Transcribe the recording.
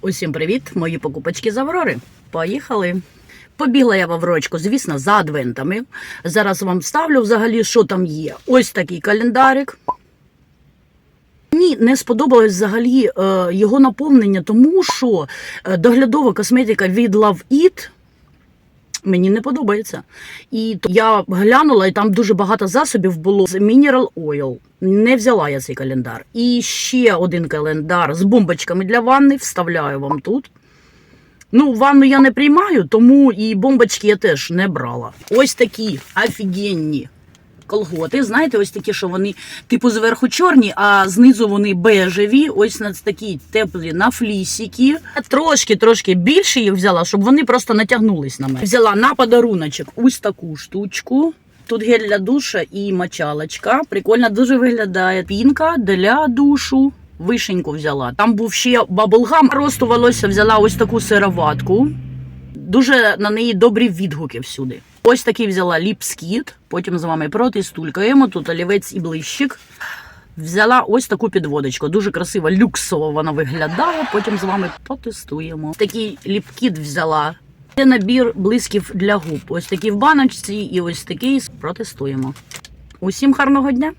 Усім привіт, мої покупочки з Аврори. Поїхали. Побігла я в Аврочку, звісно, за адвентами. Зараз вам ставлю взагалі, що там є. Ось такий календарик. Мені не сподобалось взагалі е, його наповнення, тому що е, доглядова косметика від Love It мені не подобається. І я глянула, і там дуже багато засобів було з Mineral Oil. Не взяла я цей календар. І ще один календар з бомбочками для ванни вставляю вам тут. Ну, ванну я не приймаю, тому і бомбочки я теж не брала. Ось такі офігенні колготи. Знаєте, ось такі, що вони типу зверху чорні, а знизу вони бежеві. Ось на такі теплі на флісіки. Трошки, трошки більше їх взяла, щоб вони просто натягнулись на мене. Взяла на подаруночок ось таку штучку. Тут гель для душа і мочалочка. Прикольно дуже виглядає. Пінка для душу. Вишеньку взяла. Там був ще баблгам. Росту волосся взяла ось таку сироватку. Дуже на неї добрі відгуки всюди. Ось такий взяла ліпскіт. Потім з вами протестулькаємо. Тут олівець і блищик. Взяла ось таку підводочку. Дуже красиво, люксово вона виглядає. Потім з вами потестуємо. Такий ліпкіт взяла. Це набір блисків для губ. Ось такий в баночці і ось такий протестуємо. Усім гарного дня!